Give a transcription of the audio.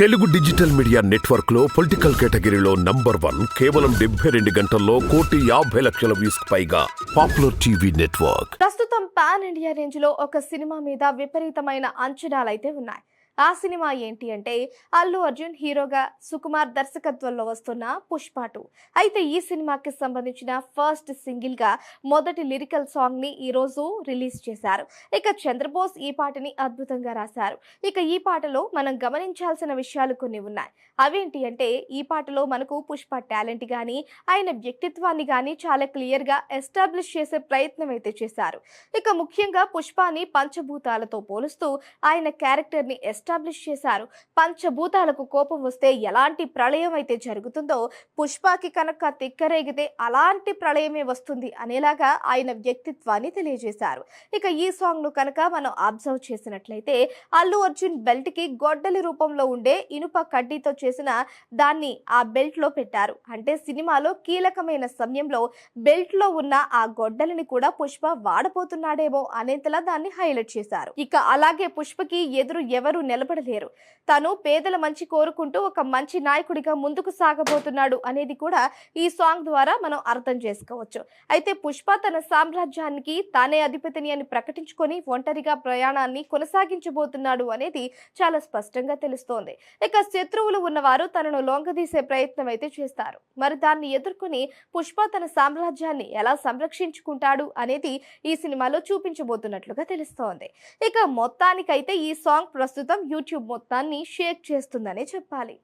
Telugu digital media నెట్వర్క్లో political కేటగిరీలో number one కేవలం డెబ్బై రెండు గంటల్లో కోటి యాభై లక్షల వ్యూస్ పైగా పాపులర్ టీవీ నెట్వర్క్. ప్రస్తుతం పాన్ ఇండియా రేంజ్లో ఒక సినిమా మీద విపరీతమైన అంచనాలైతే ఉన్నాయి. ఆ సినిమా ఏంటి అంటే అల్లు అర్జున్ హీరోగా సుకుమార్ దర్శకత్వంలో వస్తున్న పుష్ప టూ. అయితే ఈ సినిమాకి సంబంధించిన ఫస్ట్ సింగిల్గా మొదటి లిరికల్ సాంగ్ని ఈ రోజు రిలీజ్ చేశారు. ఇక చంద్రబోస్ ఈ పాటని అద్భుతంగా రాశారు. ఇక ఈ పాటలో మనం గమనించాల్సిన విషయాలు కొన్ని ఉన్నాయి. అవేంటి అంటే ఈ పాటలో మనకు పుష్ప టాలెంట్ గాని ఆయన వ్యక్తిత్వాన్ని గాని చాలా క్లియర్గా ఎస్టాబ్లిష్ చేసే ప్రయత్నం అయితే చేశారు. ఇక ముఖ్యంగా పుష్పాని పంచభూతాలతో పోలుస్తూ ఆయన క్యారెక్టర్ని ఎస్టాబ్లిష్ చేశారు. పంచభూతాలకు కోపం వస్తే ఎలాంటి ప్రళయం అయితే జరుగుతుందో పుష్పకి కనుక తిక్కరేగితే అలాంటి ప్రళయమే వస్తుంది అనేలాగా ఆయన వ్యక్తిత్వాన్ని తెలియజేశారు. ఇక ఈ సాంగ్ను కనుక మనం అబ్జర్వ్ చేసినట్లయితే అల్లు అర్జున్ బెల్ట్కి గొడ్డలి రూపంలో ఉండే ఇనుప కడ్డీతో చేసిన దాన్ని ఆ బెల్ట్లో పెట్టారు. అంటే సినిమాలో కీలకమైన సమయంలో బెల్ట్లో ఉన్న ఆ గొడ్డలిని కూడా పుష్ప వాడపోతున్నాడేమో అనేంతలా దాన్ని హైలైట్ చేశారు. ఇక అలాగే పుష్పకి ఎదురు ఎవరు నిలబడలేరు. తను పేదల మంచి కోరుకుంటూ ఒక మంచి నాయకుడిగా ముందుకు సాగబోతున్నాడు అనేది కూడా ఈ సాంగ్ ద్వారా మనం అర్థం చేసుకోవచ్చు. అయితే పుష్ప తన సామ్రాజ్యానికి తానే అధిపతిని అని ప్రకటించుకొని ఒంటరిగా ప్రయాణాన్ని కొనసాగించబోతున్నాడు అనేది చాలా స్పష్టంగా తెలుస్తోంది. ఇక శత్రువులు ఉన్నవారు తనను లొంగదీసే ప్రయత్నం అయితే చేస్తారు. మరి దాన్ని ఎదుర్కొని పుష్ప తన సామ్రాజ్యాన్ని ఎలా సంరక్షించుకుంటాడు అనేది ఈ సినిమాలో చూపించబోతున్నట్లుగా తెలుస్తోంది. ఇక మొత్తానికైతే ఈ సాంగ్ ప్రస్తుతం యూట్యూబ్ మొత్తాన్ని షేక్ చేస్తుందనే చెప్పాలి.